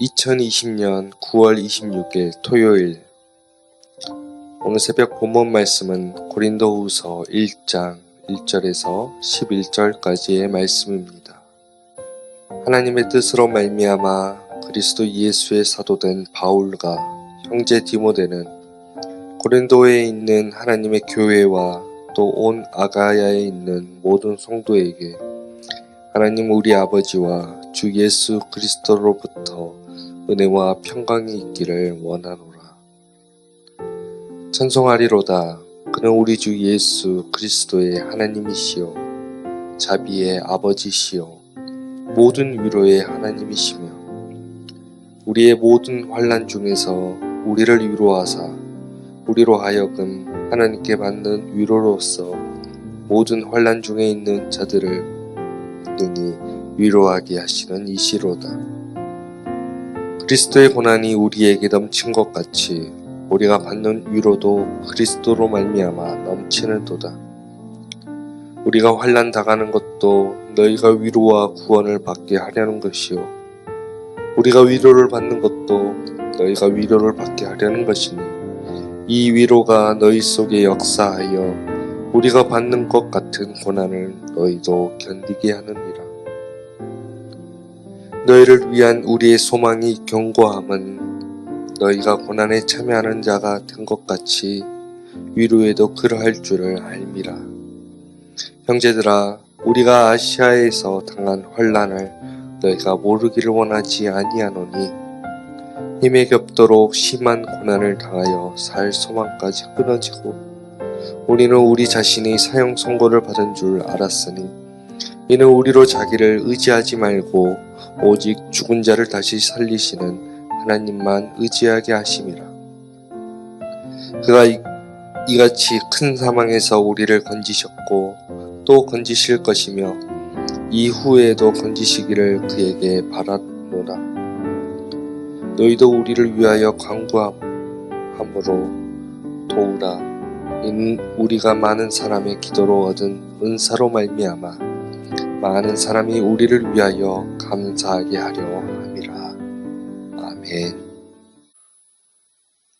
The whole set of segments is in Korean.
2020년 9월 26일 토요일 오늘 새벽 본문 말씀은 고린도후서 1장 1절에서 11절까지의 말씀입니다. 하나님의 뜻으로 말미암아 그리스도 예수의 사도된 바울과 형제 디모데는 고린도에 있는 하나님의 교회와 또 온 아가야에 있는 모든 성도에게 하나님 우리 아버지와 주 예수 그리스도로부터 은혜와 평강이 있기를 원하노라. 찬송하리로다. 그는 우리 주 예수 그리스도의 하나님이시요. 자비의 아버지시요. 모든 위로의 하나님이시며 우리의 모든 환란 중에서 우리를 위로하사 우리로 하여금 하나님께 받는 위로로서 모든 환란 중에 있는 자들을 능히 위로하게 하시는 이시로다. 그리스도의 고난이 우리에게 넘친 것 같이 우리가 받는 위로도 그리스도로 말미암아 넘치는 도다. 우리가 환난 당하는 것도 너희가 위로와 구원을 받게 하려는 것이요 우리가 위로를 받는 것도 너희가 위로를 받게 하려는 것이니 이 위로가 너희 속에 역사하여 우리가 받는 것 같은 고난을 너희도 견디게 하느니라. 너희를 위한 우리의 소망이 견고함은 너희가 고난에 참여하는 자가 된 것 같이 위로에도 그러할 줄을 알미라. 형제들아, 우리가 아시아에서 당한 환란을 너희가 모르기를 원하지 아니하노니 힘에 겹도록 심한 고난을 당하여 살 소망까지 끊어지고 우리는 우리 자신이 사형 선고를 받은 줄 알았으니 이는 우리로 자기를 의지하지 말고 오직 죽은 자를 다시 살리시는 하나님만 의지하게 하심이라. 그가 이, 이같이 큰 사망에서 우리를 건지셨고 또 건지실 것이며 이후에도 건지시기를 그에게 바라노라. 너희도 우리를 위하여 간구함으로 도우라. 이는 우리가 많은 사람의 기도로 얻은 은사로 말미암아 많은 사람이 우리를 위하여 감사하게 하려 함이라. 아멘.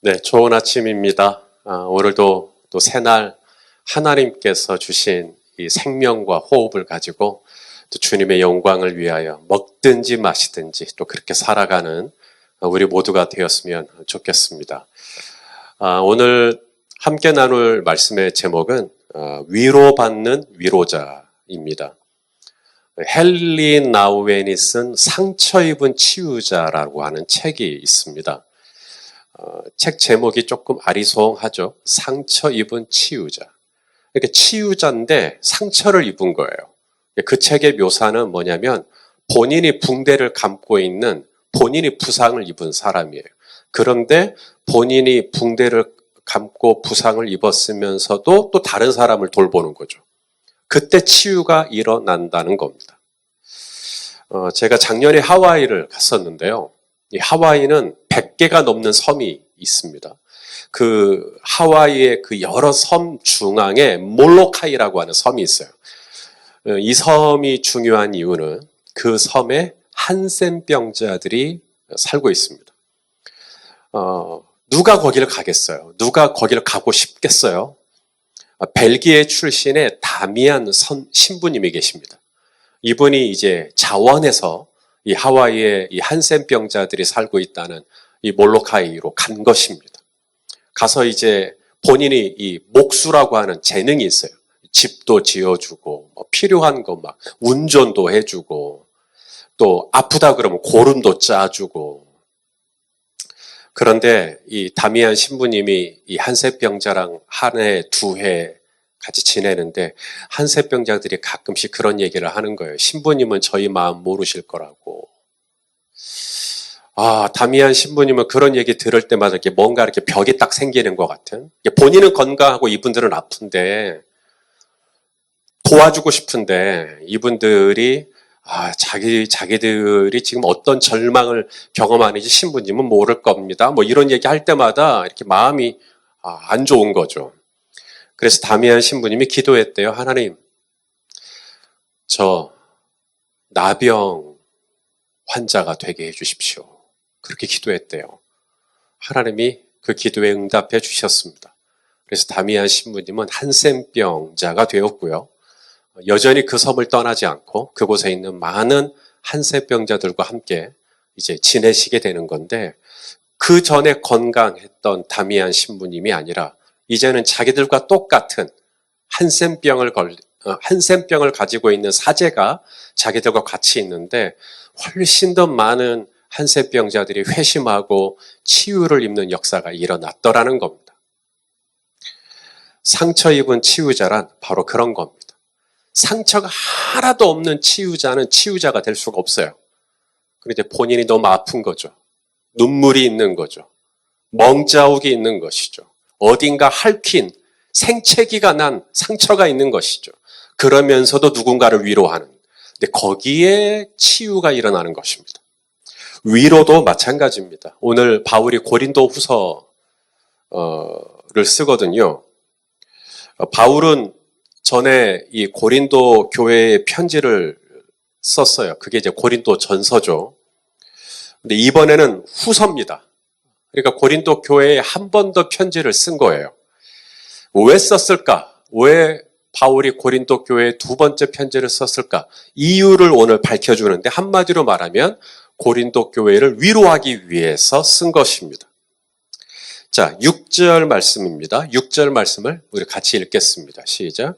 네, 좋은 아침입니다. 아, 오늘도 또 새날 하나님께서 주신 이 생명과 호흡을 가지고 또 주님의 영광을 위하여 먹든지 마시든지 또 그렇게 살아가는 우리 모두가 되었으면 좋겠습니다. 아, 오늘 함께 나눌 말씀의 제목은 아, 위로받는 위로자입니다. 헨리 나우엔이 쓴 상처 입은 치유자라고 하는 책이 있습니다. 어, 책 제목이 조금 아리송하죠. 상처 입은 치유자. 이렇게 치유자인데 상처를 입은 거예요. 그 책의 묘사는 뭐냐면 본인이 붕대를 감고 있는 본인이 부상을 입은 사람이에요. 그런데 본인이 붕대를 감고 부상을 입었으면서도 또 다른 사람을 돌보는 거죠. 그때 치유가 일어난다는 겁니다. 어, 제가 작년에 하와이를 갔었는데요. 이 하와이는 100개가 넘는 섬이 있습니다. 그 하와이의 그 여러 섬 중앙에 몰로카이라고 하는 섬이 있어요. 어, 이 섬이 중요한 이유는 그 섬에 한센병자들이 살고 있습니다. 어, 누가 거기를 가겠어요? 누가 거기를 가고 싶겠어요? 아, 벨기에 출신의 다미안 선, 신부님이 계십니다. 이분이 이제 자원에서 이 하와이에 이 한센병자들이 살고 있다는 이 몰로카이로 간 것입니다. 가서 이제 본인이 이 목수라고 하는 재능이 있어요. 집도 지어주고 뭐 필요한 거 막 운전도 해주고 또 아프다 그러면 고름도 짜주고 그런데 이 다미안 신부님이 이 한세병자랑 한 해, 두 해 같이 지내는데 한세병자들이 가끔씩 그런 얘기를 하는 거예요. 신부님은 저희 마음 모르실 거라고. 아, 다미안 신부님은 그런 얘기 들을 때마다 이렇게 뭔가 이렇게 벽이 딱 생기는 것 같은. 본인은 건강하고 이분들은 아픈데 도와주고 싶은데 이분들이 아, 자기, 자기들이 지금 어떤 절망을 경험하는지 신부님은 모를 겁니다. 뭐 이런 얘기 할 때마다 이렇게 마음이 아, 안 좋은 거죠. 그래서 다미안 신부님이 기도했대요. 하나님, 저 나병 환자가 되게 해주십시오. 그렇게 기도했대요. 하나님이 그 기도에 응답해 주셨습니다. 그래서 다미안 신부님은 한센병자가 되었고요. 여전히 그 섬을 떠나지 않고 그곳에 있는 많은 한센병자들과 함께 이제 지내시게 되는 건데 그 전에 건강했던 다미안 신부님이 아니라 이제는 자기들과 똑같은 한센병을 걸 어, 한센병을 가지고 있는 사제가 자기들과 같이 있는데 훨씬 더 많은 한센병자들이 회심하고 치유를 입는 역사가 일어났더라는 겁니다. 상처 입은 치유자란 바로 그런 겁니다. 상처가 하나도 없는 치유자는 치유자가 될 수가 없어요. 그런데 본인이 너무 아픈 거죠. 눈물이 있는 거죠. 멍자욱이 있는 것이죠. 어딘가 핥힌 생채기가 난 상처가 있는 것이죠. 그러면서도 누군가를 위로하는. 근데 거기에 치유가 일어나는 것입니다. 위로도 마찬가지입니다. 오늘 바울이 고린도 후서를 쓰거든요. 어, 바울은 전에 이 고린도 교회에 편지를 썼어요. 그게 이제 고린도 전서죠. 근데 이번에는 후서입니다. 그러니까 고린도 교회에 한 번 더 편지를 쓴 거예요. 왜 썼을까? 왜 바울이 고린도 교회에 두 번째 편지를 썼을까? 이유를 오늘 밝혀주는데 한마디로 말하면 고린도 교회를 위로하기 위해서 쓴 것입니다. 자, 6절 말씀입니다. 6절 말씀을 우리 같이 읽겠습니다. 시작.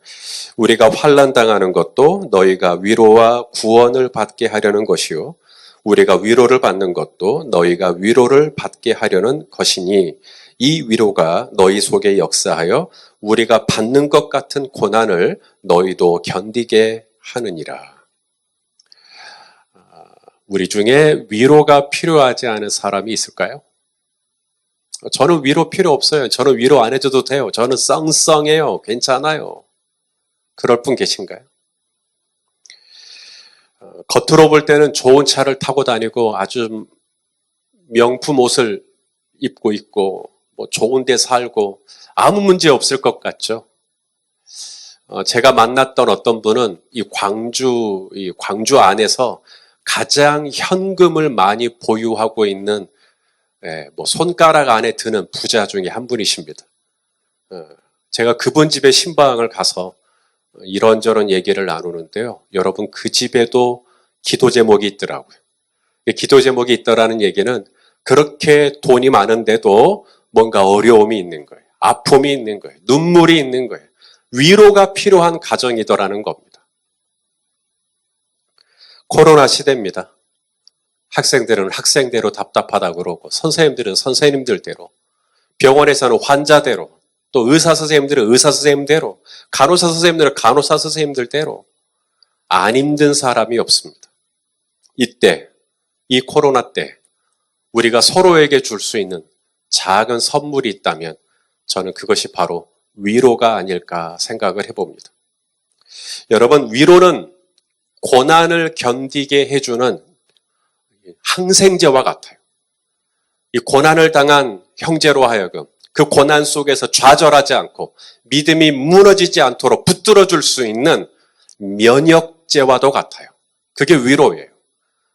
우리가 환란 당하는 것도 너희가 위로와 구원을 받게 하려는 것이요 우리가 위로를 받는 것도 너희가 위로를 받게 하려는 것이니 이 위로가 너희 속에 역사하여 우리가 받는 것 같은 고난을 너희도 견디게 하느니라. 아, 우리 중에 위로가 필요하지 않은 사람이 있을까요? 저는 위로 필요 없어요. 저는 위로 안 해줘도 돼요. 저는 썽썽해요. 괜찮아요. 그럴 분 계신가요? 어, 겉으로 볼 때는 좋은 차를 타고 다니고 아주 명품 옷을 입고 있고 뭐 좋은 데 살고 아무 문제 없을 것 같죠. 어, 제가 만났던 어떤 분은 이 광주 이 광주 안에서 가장 현금을 많이 보유하고 있는 예, 뭐 손가락 안에 드는 부자 중에 한 분이십니다. 어, 제가 그분 집에 신방을 가서 이런저런 얘기를 나누는데요. 여러분 그 집에도 기도 제목이 있더라고요. 이 기도 제목이 있더라는 얘기는 그렇게 돈이 많은데도 뭔가 어려움이 있는 거예요. 아픔이 있는 거예요. 눈물이 있는 거예요. 위로가 필요한 가정이더라는 겁니다. 코로나 시대입니다. 학생들은 학생대로 답답하다 그러고 선생님들은 선생님들대로 병원에서는 환자대로 또 의사 선생님들은 의사 선생님대로 간호사 선생님들은 간호사 선생님들대로 안 힘든 사람이 없습니다. 이때 이 코로나 때 우리가 서로에게 줄 수 있는 작은 선물이 있다면 저는 그것이 바로 위로가 아닐까 생각을 해봅니다. 여러분 위로는 고난을 견디게 해주는 항생제와 같아요. 이 고난을 당한 형제로 하여금 그 고난 속에서 좌절하지 않고 믿음이 무너지지 않도록 붙들어 줄 수 있는 면역제와도 같아요. 그게 위로예요.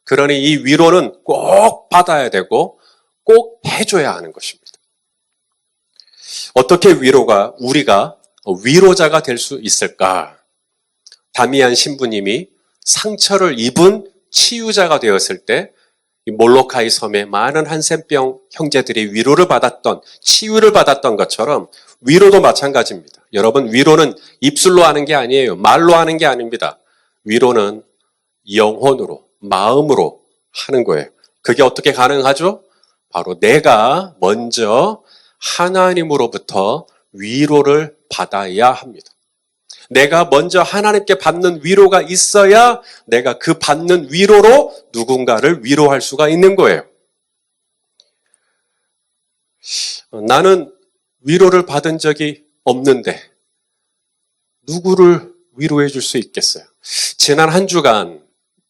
그러니 이 위로는 꼭 받아야 되고 꼭 해줘야 하는 것입니다. 어떻게 위로가 우리가 위로자가 될 수 있을까? 다미안 신부님이 상처를 입은 치유자가 되었을 때 몰로카이 섬의 많은 한센병 형제들이 위로를 받았던 치유를 받았던 것처럼 위로도 마찬가지입니다. 여러분 위로는 입술로 하는 게 아니에요. 말로 하는 게 아닙니다. 위로는 영혼으로 마음으로 하는 거예요. 그게 어떻게 가능하죠? 바로 내가 먼저 하나님으로부터 위로를 받아야 합니다. 내가 먼저 하나님께 받는 위로가 있어야 내가 그 받는 위로로 누군가를 위로할 수가 있는 거예요. 나는 위로를 받은 적이 없는데 누구를 위로해 줄 수 있겠어요? 지난 한 주간,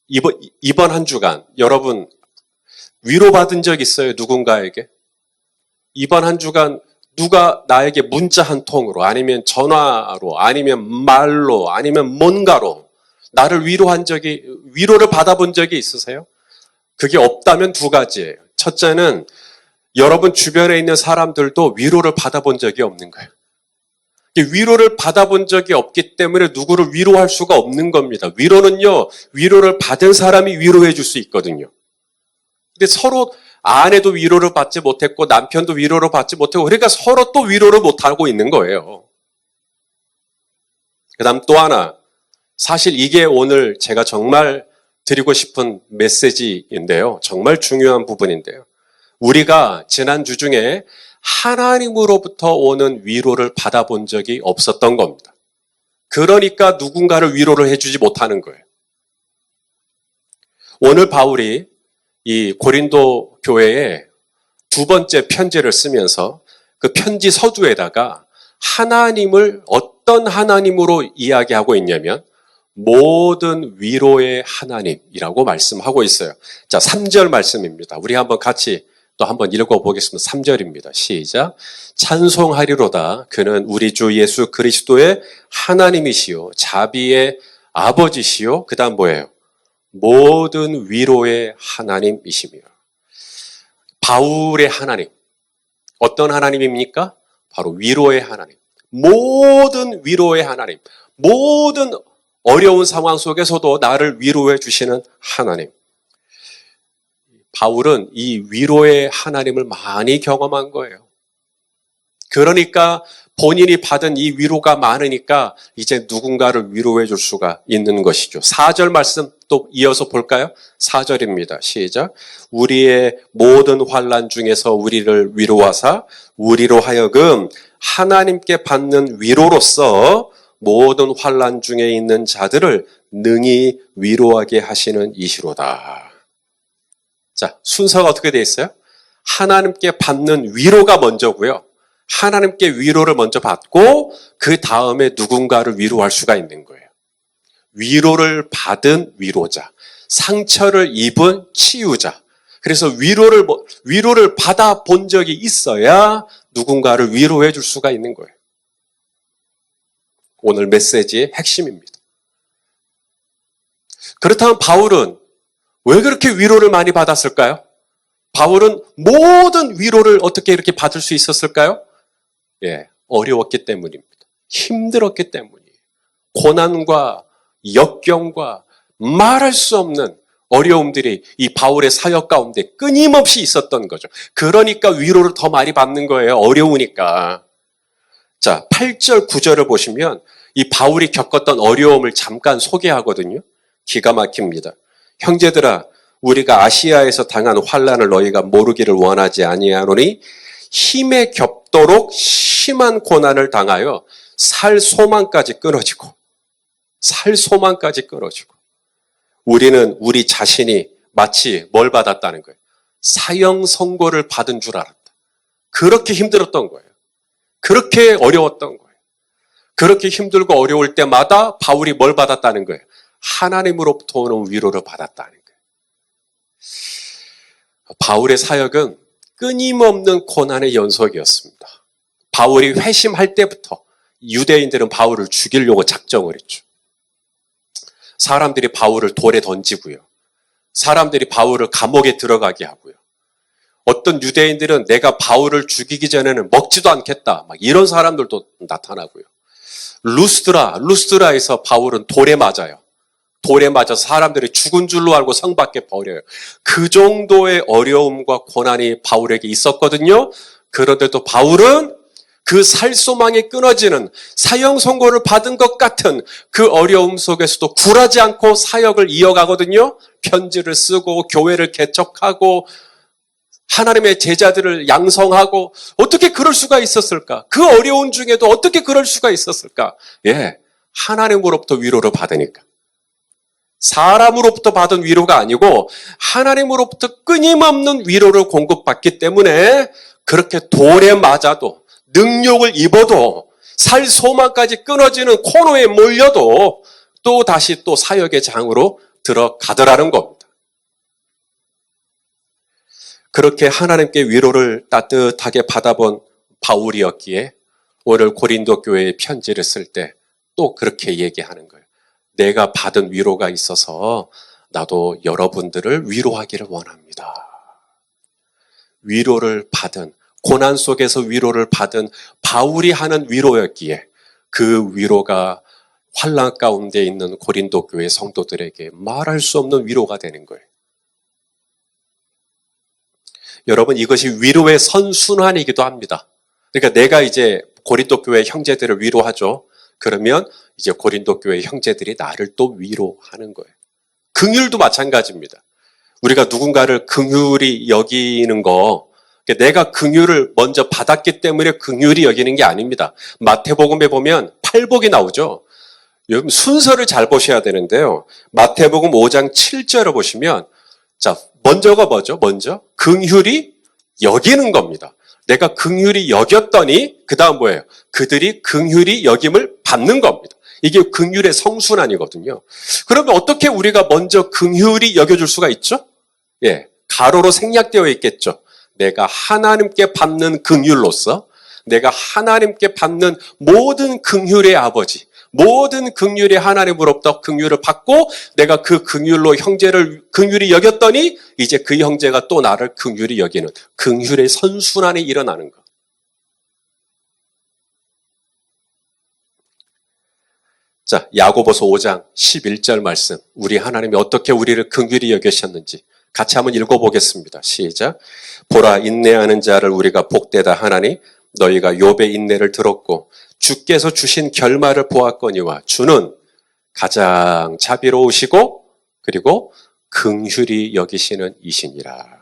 이번, 이번 한 주간, 여러분 위로받은 적 있어요? 누군가에게? 이번 한 주간 누가 나에게 문자 한 통으로 아니면 전화로 아니면 말로 아니면 뭔가로 나를 위로한 적이 위로를 받아본 적이 있으세요? 그게 없다면 두 가지예요. 첫째는 여러분 주변에 있는 사람들도 위로를 받아본 적이 없는 거예요. 이 위로를 받아본 적이 없기 때문에 누구를 위로할 수가 없는 겁니다. 위로는요, 위로를 받은 사람이 위로해 줄 수 있거든요. 근데 서로 아내도 위로를 받지 못했고 남편도 위로를 받지 못했고 그러니까 서로 또 위로를 못하고 있는 거예요. 그 다음 또 하나. 사실 이게 오늘 제가 정말 드리고 싶은 메시지인데요. 정말 중요한 부분인데요. 우리가 지난주 중에 하나님으로부터 오는 위로를 받아본 적이 없었던 겁니다. 그러니까 누군가를 위로를 해주지 못하는 거예요. 오늘 바울이 이 고린도 교회에 두 번째 편지를 쓰면서 그 편지 서두에다가 하나님을 어떤 하나님으로 이야기하고 있냐면 모든 위로의 하나님이라고 말씀하고 있어요. 자, 3절 말씀입니다. 우리 한번 같이 또 한번 읽어보겠습니다. 3절입니다. 시작. 찬송하리로다. 그는 우리 주 예수 그리스도의 하나님이시요. 자비의 아버지시요. 그 다음 뭐예요? 모든 위로의 하나님이시며. 바울의 하나님. 어떤 하나님입니까? 바로 위로의 하나님. 모든 위로의 하나님. 모든 어려운 상황 속에서도 나를 위로해 주시는 하나님. 바울은 이 위로의 하나님을 많이 경험한 거예요. 그러니까 본인이 받은 이 위로가 많으니까 이제 누군가를 위로해 줄 수가 있는 것이죠. 4절 말씀 또 이어서 볼까요? 4절입니다. 시작. 우리의 모든 환란 중에서 우리를 위로하사 우리로 하여금 하나님께 받는 위로로서 모든 환란 중에 있는 자들을 능히 위로하게 하시는 이시로다. 자, 순서가 어떻게 돼 있어요? 하나님께 받는 위로가 먼저고요. 하나님께 위로를 먼저 받고 그 다음에 누군가를 위로할 수가 있는 거예요. 위로를 받은 위로자, 상처를 입은 치유자. 그래서 위로를 뭐- 위로를 받아 본 적이 있어야 누군가를 위로해 줄 수가 있는 거예요. 오늘 메시지의 핵심입니다. 그렇다면 바울은 왜 그렇게 위로를 많이 받았을까요? 바울은 모든 위로를 어떻게 이렇게 받을 수 있었을까요? 예, 어려웠기 때문입니다. 힘들었기 때문이에요. 고난과 역경과 말할 수 없는 어려움들이 이 바울의 사역 가운데 끊임없이 있었던 거죠. 그러니까 위로를 더 많이 받는 거예요. 어려우니까. 자, 8절, 9절을 보시면 이 바울이 겪었던 어려움을 잠깐 소개하거든요. 기가 막힙니다. 형제들아, 우리가 아시아에서 당한 환란을 너희가 모르기를 원하지 아니하노니 힘에 겹도록 심한 고난을 당하여 살 소망까지 끊어지고 살 소망까지 끊어지고 우리는 우리 자신이 마치 뭘 받았다는 거예요. 사형 선고를 받은 줄 알았다. 그렇게 힘들었던 거예요. 그렇게 어려웠던 거예요. 그렇게 힘들고 어려울 때마다 바울이 뭘 받았다는 거예요. 하나님으로부터 오는 위로를 받았다는 거예요. 바울의 사역은 끊임없는 고난의 연속이었습니다. 바울이 회심할 때부터 유대인들은 바울을 죽이려고 작정을 했죠. 사람들이 바울을 돌에 던지고요. 사람들이 바울을 감옥에 들어가게 하고요. 어떤 유대인들은 내가 바울을 죽이기 전에는 먹지도 않겠다. 막 이런 사람들도 나타나고요. 루스드라, 루스드라에서 바울은 돌에 맞아요. 돌에 맞아서 사람들이 죽은 줄로 알고 성 밖에 버려요. 그 정도의 어려움과 고난이 바울에게 있었거든요. 그런데도 바울은 그 살소망이 끊어지는 사형 선고를 받은 것 같은 그 어려움 속에서도 굴하지 않고 사역을 이어가거든요. 편지를 쓰고 교회를 개척하고 하나님의 제자들을 양성하고 어떻게 그럴 수가 있었을까? 그 어려운 중에도 어떻게 그럴 수가 있었을까? 예. 하나님으로부터 위로를 받으니까. 사람으로부터 받은 위로가 아니고 하나님으로부터 끊임없는 위로를 공급받기 때문에 그렇게 돌에 맞아도 능력을 입어도 살 소망까지 끊어지는 코너에 몰려도 또 다시 또 사역의 장으로 들어가더라는 겁니다. 그렇게 하나님께 위로를 따뜻하게 받아본 바울이었기에 오늘 고린도 교회에 편지를 쓸 때 또 그렇게 얘기하는 거예요. 내가 받은 위로가 있어서 나도 여러분들을 위로하기를 원합니다. 위로를 받은 고난 속에서 위로를 받은 바울이 하는 위로였기에 그 위로가 환란 가운데 있는 고린도 교회 성도들에게 말할 수 없는 위로가 되는 거예요. 여러분 이것이 위로의 선순환이기도 합니다. 그러니까 내가 이제 고린도 교회 형제들을 위로하죠. 그러면 이제 고린도 교회 형제들이 나를 또 위로하는 거예요. 긍휼도 마찬가지입니다. 우리가 누군가를 긍휼히 여기는 거 그러니까 내가 긍휼을 먼저 받았기 때문에 긍휼히 여기는 게 아닙니다. 마태복음에 보면 팔복이 나오죠. 여러분 순서를 잘 보셔야 되는데요. 마태복음 5장 7절을 보시면 자, 먼저가 뭐죠? 먼저 긍휼히 여기는 겁니다. 내가 긍휼히 여겼더니 그다음 뭐예요? 그들이 긍휼히 여김을 받는 겁니다. 이게 긍휼의 성순환이거든요. 그러면 어떻게 우리가 먼저 긍휼히 여겨줄 수가 있죠? 예, 가로로 생략되어 있겠죠. 내가 하나님께 받는 긍휼로서 내가 하나님께 받는 모든 긍휼의 아버지, 모든 긍휼이 하나님으로부터 긍휼을 받고 내가 그 긍휼로 형제를 긍휼히 여겼더니 이제 그 형제가 또 나를 긍휼히 여기는 긍휼의 선순환이 일어나는 것. 자, 야고보서 5장 11절 말씀. 우리 하나님이 어떻게 우리를 긍휼히 여기셨는지 같이 한번 읽어 보겠습니다. 시작. 보라 인내하는 자를 우리가 복되다 하나니 너희가 욥의 인내를 들었고 주께서 주신 결말을 보았거니와 주는 가장 자비로우시고 그리고 긍휼히 여기시는 이시니라.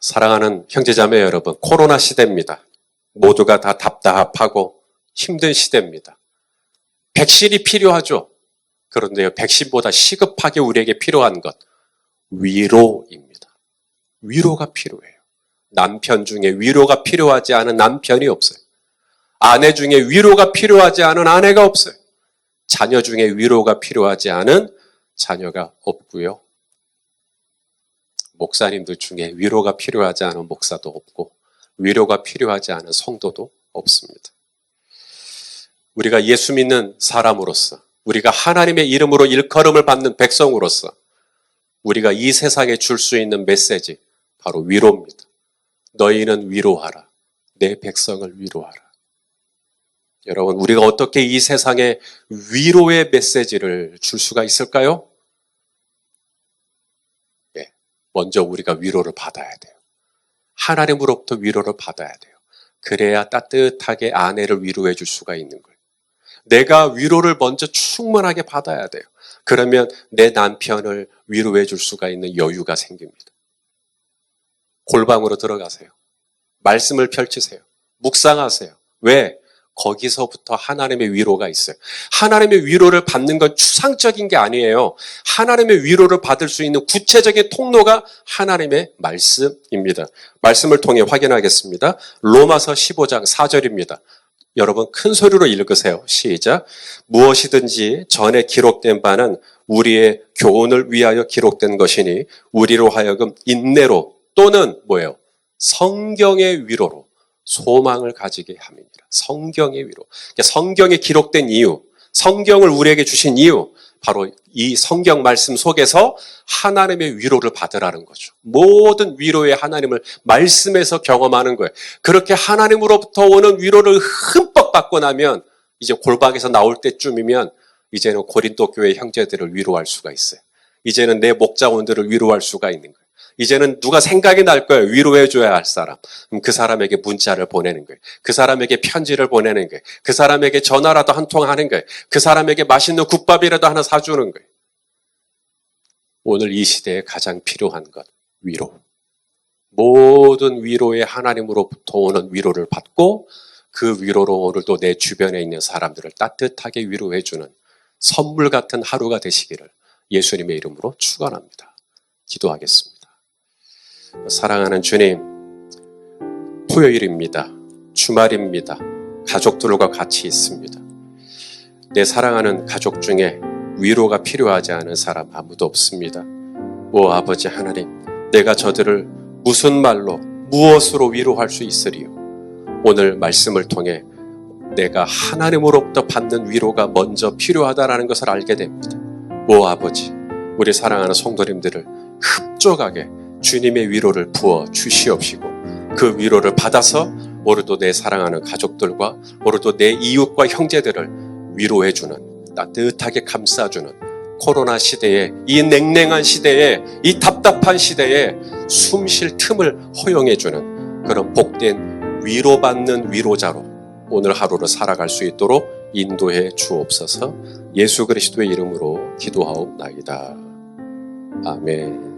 사랑하는 형제자매 여러분, 코로나 시대입니다. 모두가 다 답답하고 힘든 시대입니다. 백신이 필요하죠. 그런데요, 백신보다 시급하게 우리에게 필요한 것, 위로입니다. 위로가 필요해요. 남편 중에 위로가 필요하지 않은 남편이 없어요. 아내 중에 위로가 필요하지 않은 아내가 없어요. 자녀 중에 위로가 필요하지 않은 자녀가 없고요. 목사님들 중에 위로가 필요하지 않은 목사도 없고 위로가 필요하지 않은 성도도 없습니다. 우리가 예수 믿는 사람으로서 우리가 하나님의 이름으로 일컬음을 받는 백성으로서 우리가 이 세상에 줄 수 있는 메시지 바로 위로입니다. 너희는 위로하라. 내 백성을 위로하라. 여러분, 우리가 어떻게 이 세상에 위로의 메시지를 줄 수가 있을까요? 예, 먼저 우리가 위로를 받아야 돼요. 하나님으로부터 위로를 받아야 돼요. 그래야 따뜻하게 아내를 위로해 줄 수가 있는 거예요. 내가 위로를 먼저 충분하게 받아야 돼요. 그러면 내 남편을 위로해 줄 수가 있는 여유가 생깁니다. 골방으로 들어가세요. 말씀을 펼치세요. 묵상하세요. 왜? 거기서부터 하나님의 위로가 있어요. 하나님의 위로를 받는 건 추상적인 게 아니에요. 하나님의 위로를 받을 수 있는 구체적인 통로가 하나님의 말씀입니다. 말씀을 통해 확인하겠습니다. 로마서 15장 4절입니다. 여러분 큰 소리로 읽으세요. 시작. 무엇이든지 전에 기록된 바는 우리의 교훈을 위하여 기록된 것이니 우리로 하여금 인내로 또는 뭐예요? 성경의 위로로 소망을 가지게 함이니라. 성경의 위로. 그러니까 성경에 기록된 이유, 성경을 우리에게 주신 이유, 바로 이 성경 말씀 속에서 하나님의 위로를 받으라는 거죠. 모든 위로의 하나님을 말씀에서 경험하는 거예요. 그렇게 하나님으로부터 오는 위로를 흠뻑 받고 나면 이제 골방에서 나올 때쯤이면 이제는 고린도 교회 형제들을 위로할 수가 있어요. 이제는 내 목자원들을 위로할 수가 있는 거예요. 이제는 누가 생각이 날 거예요. 위로해줘야 할 사람. 그 사람에게 문자를 보내는 거예요. 그 사람에게 편지를 보내는 거예요. 그 사람에게 전화라도 한 통 하는 거예요. 그 사람에게 맛있는 국밥이라도 하나 사주는 거예요. 오늘 이 시대에 가장 필요한 것, 위로. 모든 위로에 하나님으로부터 오는 위로를 받고 그 위로로 오늘도 내 주변에 있는 사람들을 따뜻하게 위로해주는 선물 같은 하루가 되시기를 예수님의 이름으로 축원합니다. 기도하겠습니다. 사랑하는 주님, 토요일입니다. 주말입니다. 가족들과 같이 있습니다. 내 사랑하는 가족 중에 위로가 필요하지 않은 사람 아무도 없습니다. 오 아버지 하나님, 내가 저들을 무슨 말로 무엇으로 위로할 수 있으리요? 오늘 말씀을 통해 내가 하나님으로부터 받는 위로가 먼저 필요하다라는 것을 알게 됩니다. 오 아버지, 우리 사랑하는 성도님들을 흡족하게 주님의 위로를 부어 주시옵시고 그 위로를 받아서 오늘도 내 사랑하는 가족들과 오늘도 내 이웃과 형제들을 위로해주는 따뜻하게 감싸주는 코로나 시대에 이 냉랭한 시대에 이 답답한 시대에 숨 쉴 틈을 허용해주는 그런 복된 위로받는 위로자로 오늘 하루를 살아갈 수 있도록 인도해 주옵소서 예수 그리스도의 이름으로 기도하옵나이다. 아멘.